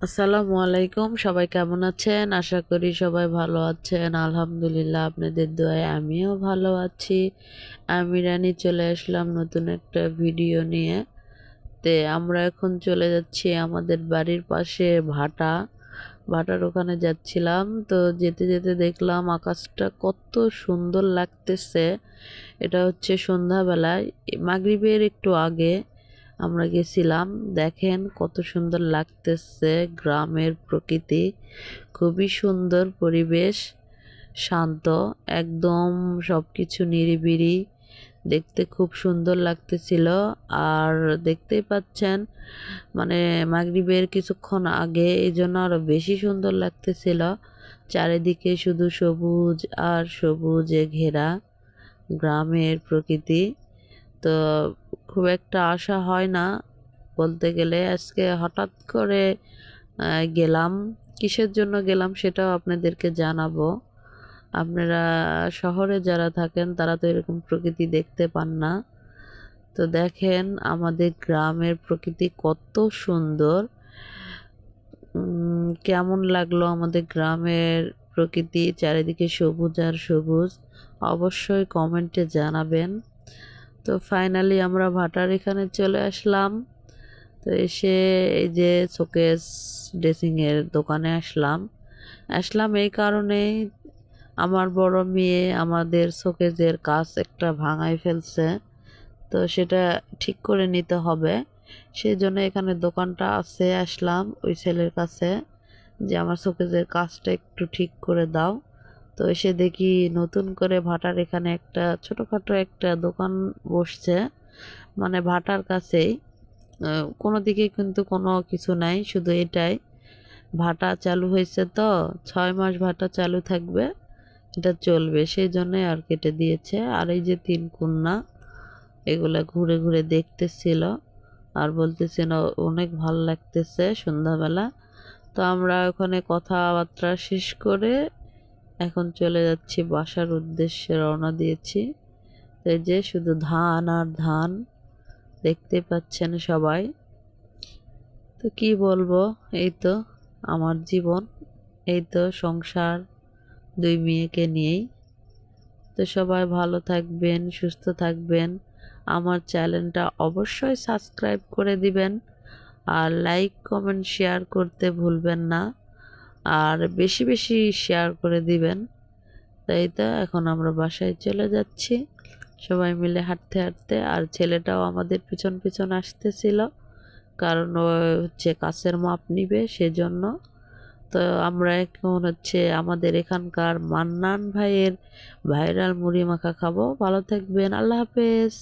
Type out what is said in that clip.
আসসালামু আলাইকুম, সবাই কেমন আছেন? আশা করি সবাই ভালো আছেন। আলহামদুলিল্লাহ, আপনাদের দোয়ায় আমিও ভালো আছি। আমি রানী চলে আসলাম নতুন একটা ভিডিও নিয়ে। তে আমরা এখন চলে যাচ্ছি আমাদের বাড়ির পাশে ভাটা। ভাটার ওখানে যাচ্ছিলাম। তো যেতে যেতে দেখলাম আকাশটা কত সুন্দর লাগতেছে। এটা হচ্ছে সন্ধ্যাবেলায়, মাগরিবের একটু আগে। আমরা গেছিলাম। দেখেন কত সুন্দর লাগতেছে গ্রামের প্রকৃতি। খুবই সুন্দর পরিবেশ, শান্ত, একদম সব কিছু নিরিবিড়ি দেখতে খুব সুন্দর লাগতেছিল। আর দেখতেই পাচ্ছেন মানে মাগরিবের কিছুক্ষণ আগে এই জন্য আরও বেশি সুন্দর লাগতেছিল। চারিদিকে শুধু সবুজ আর সবুজে ঘেরা গ্রামের প্রকৃতি। তো খুব একটা আশা হয় না। বলতে গেলে আজকে হঠাৎ করে গেলাম। কিসের জন্য গেলাম সেটাও আপনাদেরকে জানাব। আপনারা শহরে যারা থাকেন, তারা তো এরকম প্রকৃতি দেখতে পান না। তো দেখেন আমাদের গ্রামের প্রকৃতি কত সুন্দর। কেমন লাগল আমাদের গ্রামের প্রকৃতি? চারিদিকে সবুজ আর সবুজ। অবশ্যই কমেন্টে জানাবেন। তো ফাইনালি আমরা ভাটার এখানে চলে আসলাম। তো এসে এই যে শোকেস ড্রেসিংয়ের দোকানে আসলাম। আসলাম এই কারণেই আমার বড় মেয়ে আমাদের শোকেজের কাজ একটা ভাঙাই ফেলছে। তো সেটা ঠিক করে নিতে হবে। সেই জন্য এখানে দোকানটা আছে, আসলাম ওই ছেলের কাছে যে আমার শোকেজের কাজটা একটু ঠিক করে দাও। তো এসে দেখি নতুন করে ভাটার এখানে একটা ছোটোখাটো একটা দোকান বসছে মানে ভাটার কাছেই। কোনো দিকে কিন্তু কোনো কিছু নাই, শুধু এটাই। ভাটা চালু হয়েছে তো, ছয় মাস ভাটা চালু থাকবে, এটা চলবে, সেই জন্যই আর কেটে দিয়েছে। আর এই যে তিন কন্যা, এগুলা ঘুরে ঘুরে দেখতেছিল আর বলতেছিল, অনেক ভালো লাগতেছে সন্ধ্যাবেলা। তো আমরা ওখানে কথাবার্তা শেষ করে এখন চলে যাচ্ছি, বাসার উদ্দেশ্যে রওনা দিয়েছি। এই যে শুধু ধান আর ধান দেখতে পাচ্ছেন সবাই। তো কি বলব, এই তো আমার জীবন, এই তো সংসার, দুই মেয়েকে নিয়েই। তো সবাই ভালো থাকবেন, সুস্থ থাকবেন। আমার চ্যানেলটা অবশ্যই সাবস্ক্রাইব করে দিবেন। আর লাইক, কমেন্ট, শেয়ার করতে ভুলবেন না। আর বেশি বেশি শেয়ার করে দিবেন। তাই তো, এখন আমরা বাসায় চলে যাচ্ছি। সবাই মিলে হাঁটতে হাঁটতে, আর ছেলেটাও আমাদের পিছন পিছন আসতেছিল। কারণ ও হচ্ছে কাছের মাপ নিবে সেজন্য। তো আমরা এখন হচ্ছে আমাদের এখানকার মান্নান ভাইয়ের ভাইরাল মুড়ি মাখা খাব। ভালো থাকবেন, আল্লাহ হাফেজ।